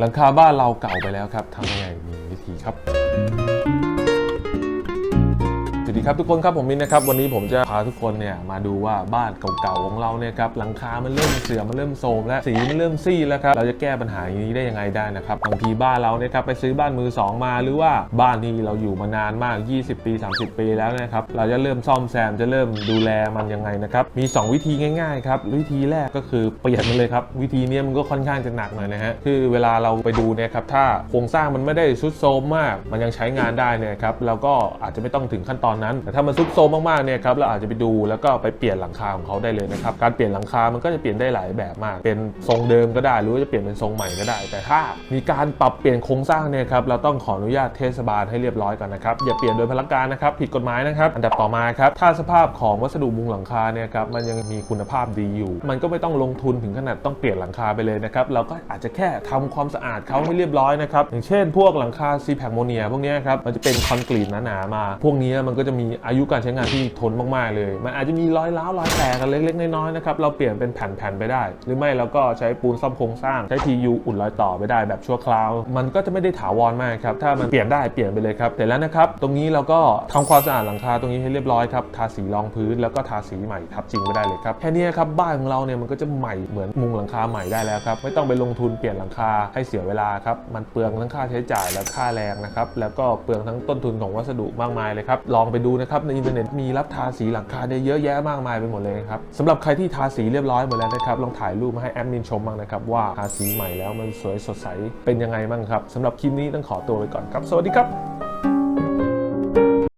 หลังคาบ้านเราเก่าไปแล้วครับทำยังไงมีวิธีครับ ครับทุกคนครับผมมินนะครับวันนี้ผมจะพาทุกคนเนี่ยมาดูว่าบ้านเก่าๆของเราเนี่ยครับหลังคามันเริ่มเสื่อมมันเริ่มโทรมและสีมันเริ่มซีดแล้วครับเราจะแก้ปัญหาอย่างนี้ได้ยังไงได้นะครับบางทีบ้านเราเนี่ยครับไปซื้อบ้านมือสองมาหรือว่าบ้านที่เราอยู่มานานมาก 20 ปี 30 ปีแล้วนะครับเราจะเริ่มซ่อมแซมจะเริ่มดูแลมันยังไงนะครับมี 2 วิธีง่ายๆครับวิธีแรกก็คือเปลี่ยนมันเลยครับวิธีเนี้ยมันก็ค่อนข้างจะหนักหน่อยนะฮะคือเวลาเราไปดูเนี่ยครับถ้าโครงสร้างมันไม่ได้ซุดโทรมมาก มันยังใช้งานได้เนี่ยครับเราก็อาจจะไม่ต้องถึงขั้นตอนนั้นแต่ถ้ามันซุดโทรมมากๆเนี่ยครับเราอาจจะไปดูแล้วก็ไปเปลี่ยนหลังคาของเขาได้เลยนะครับการเปลี่ยนหลังคามันก็จะเปลี่ยนได้หลายแบบมาก เป็นทรงเดิมก็ได้หรือว่าจะเปลี่ยนเป็นทรงใหม่ก็ได้ แต่ถ้ามีการปรับเปลี่ยนโครงสร้างเนี่ยครับเราต้องขออนุญาตเทศบาลให้เรียบร้อยก่อนนะครับอย่าเปลี่ยนโดยพลังการนะครับผิดกฎหมายนะครับอันดับต่อมาครับถ้าสภาพของวัสดุมุงหลังคาเนี่ยครับมันยังมีคุณภาพดีอยู่ มันก็ไม่ต้องลงทุนถึงขนาดต้องเปลี่ยนหลังคาไปเลยนะครับเราก็อาจจะแค่ทำความสะอาดเขาให้เรียบร้อยนะครับอย่างเช่น พวกหลังคาซีแพคโมเนียพวกนี้ครับมันจะเป็นคอนกรีตหนาๆมา พวกนี้มันก็จะมีอายุการใช้งานที่ทนมากๆเลย มันอาจจะมีรอยร้าวรอยแตกกันเล็กๆน้อยๆนะครับเราเปลี่ยนเป็นแผ่นๆไปได้ หรือไม่เราก็ใช้ปูนซ่อมโครงสร้างใช้ PU อุ่นรอยต่อไปได้แบบชั่วคราว มันก็จะไม่ได้ถาวรมากครับถ้ามันเปลี่ยนได้เปลี่ยนไปเลยครับเสร็จแล้วนะครับตรงนี้เราก็ทำความสะอาดหลังคาตรงนี้ให้เรียบร้อยครับทาสีรองพื้นแล้วก็ทาสีใหม่ทับจริงไปได้เลยครับแค่นี้ครับบ้านของเราเนี่ยมันก็จะใหม่เหมือนมุงหลังคาใหม่ได้แล้วครับไม่ต้องไปลงทุนเปลี่ยนหลังคาให้เสียเวลาครับมันเปลืองทั้งค่าใช้จ่ายและค่าแรงนะครับแล้วก็เปลืองทั้งต้นทุนของวัสดุมากมายเลยครับลองไปดูนะครับในอินเทอร์เน็ตมีรับทาสีหลังคาได้เยอะแยะมากมายไปหมดเลยครับสำหรับใครที่ทาสีเรียบร้อยหมดแล้วนะครับลองถ่ายรูปมาให้แอดมินชมบ้างนะครับว่าทาสีใหม่แล้วมันสวยสดใสเป็นยังไงบ้างครับสำหรับคลิปนี้ต้องขอตัวไปก่อนครับ สวัสดีครับ